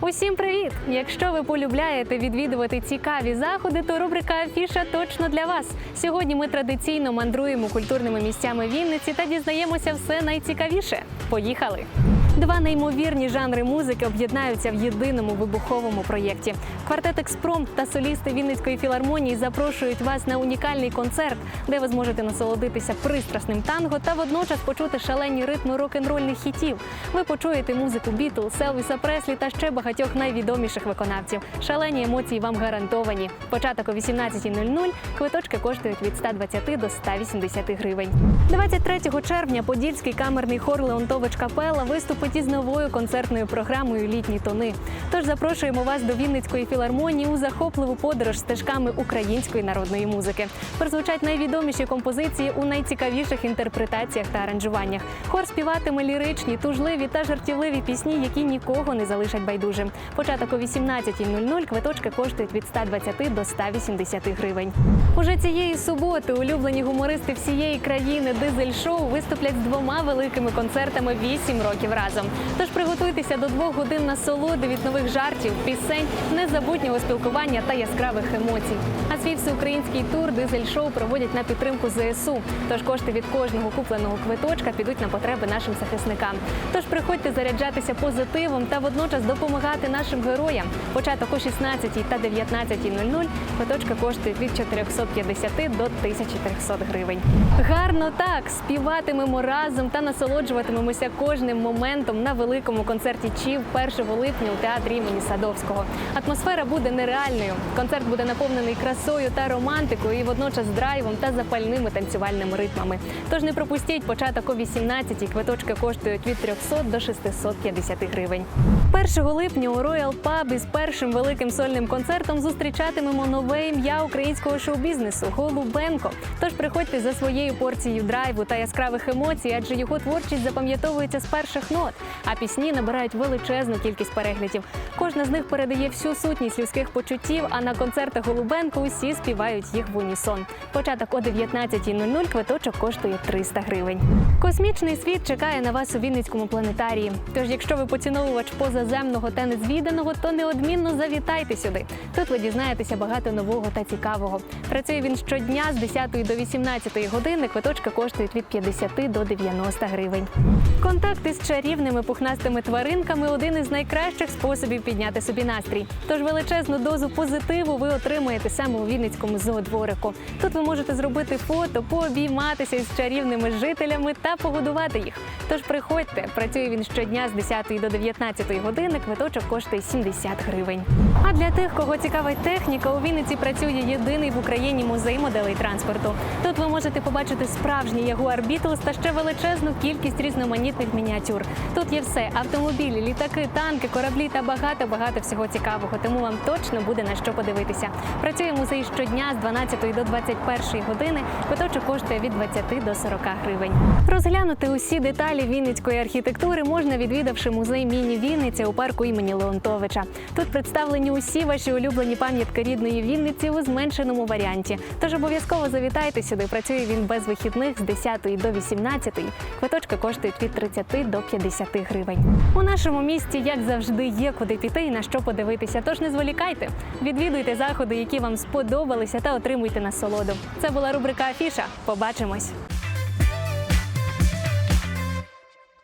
Усім привіт! Якщо ви полюбляєте відвідувати цікаві заходи, то рубрика Афіша точно для вас. Сьогодні ми традиційно мандруємо культурними місцями Вінниці та дізнаємося все найцікавіше. Поїхали! Два неймовірні жанри музики об'єднаються в єдиному вибуховому проєкті. Квартет Експромт та солісти Вінницької філармонії запрошують вас на унікальний концерт, де ви зможете насолодитися пристрасним танго та водночас почути шалені ритми рок-н-рольних хітів. Ви почуєте музику Бітлз, Елвіса Преслі та ще багатьох найвідоміших виконавців. Шалені емоції вам гарантовані. Початок о 18.00. Квиточки коштують від 120 до 180 гривень. 23 червня Подільський камерний хор Леонтович Капела виступить із новою концертною програмою Літні тони. Тож запрошуємо вас до Вінницької філармонії у захопливу подорож стежками української народної музики. Прозвучать найвідоміші композиції у найцікавіших інтерпретаціях та аранжуваннях. Хор співатиме ліричні, тужливі та жартівливі пісні, які нікого не залишать байдужим. Початок о 18.00 квиточки коштують від 120 до 180 гривень. Уже цієї суботи улюблені гумористи всієї країни Дизель Шоу виступлять з двома великими концертами 8 років разом. Тож приготуйтеся до двох годин насолоди від нових жартів, пісень, незабутнього спілкування та яскравих емоцій. А свій всеукраїнський тур Дизель Шоу проводять на підтримку ЗСУ. Тож кошти від кожного купленого квиточка підуть на потреби нашим захисникам. Тож приходьте заряджатися позитивом та водночас допомагати нашим героям. Початок о 16 та 19.00 квиточка коштують від 450 до 1300 гривень. Гарно так співатимемо разом та насолоджуватимемося кожним моментом на великому концерті ЧІВ 1 липня у театрі імені Садовського. Атмосфера буде нереальною. Концерт буде наповнений красою та романтикою, і водночас драйвом та запальними танцювальними ритмами. Тож не пропустіть початок о 18 Квиточки коштують від 300 до 650 гривень. 1 липня у Royal Pub із першим великим сольним концертом зустрічатимемо нове ім'я українського шоу-бізнесу Голубенко. Тож приходьте за своєю порцією драйву та яскравих емоцій, адже його творчість запам'ятовується з перших нот, а пісні набирають величезну кількість переглядів. Кожна з них передає всю сутність людських почуттів. А на концертах Голубенко усі співають їх в унісон. Початок о 19.00 квиточок коштує 300 гривень. Космічний світ чекає на вас у Вінницькому планетарії. Тож, якщо ви поціновувач позаземного та незвіданого, то неодмінно завітайте сюди. Тут ви дізнаєтеся багато нового та цікавого. Працює він щодня з 10 до 18 години. Квиточки коштують від 50 до 90 гривень. Контакти з чарівними пухнастими тваринками один із найкращих способів підняти собі настрій. Тож величезну дозу позитиву ви отримаєте саме у Вінницькому зоодворику. Тут ви можете зробити фото, пообійматися із чарівними жителями та погодувати їх. Тож приходьте, працює він щодня з 10 до 19 години. Квиточок коштує 70 гривень. А для тих, кого цікавить техніка, у Вінниці працює єдиний в Україні музей моделей транспорту. Тут ви можете побачити справжній Jaguar Beetles та ще величезну кількість різноманітних мініатюр. Тут є все: автомобілі, літаки, танки, кораблі та багато багато всього цікавого. Тому вам точно буде на що подивитися. Працює музей щодня з 12 до 21 години. Квиточок коштує від 20 до 40 гривень. Розглянути усі деталі вінницької архітектури можна, відвідавши музей міні Вінниця у парку імені Леонтовича. Тут представлені усі ваші улюблені пам'ятки рідної Вінниці у зменшеному варіанті. Тож обов'язково завітайте сюди. Працює він без вихідних з 10 до 18. Квиточки коштують від 30 до 50 гривень. У нашому місті, як завжди, є куди піти і на що подивитися. Тож не зволікайте, відвідуйте заходи, які вам сподобалися, та отримуйте насолоду. Це була рубрика Афіша. Побачимось.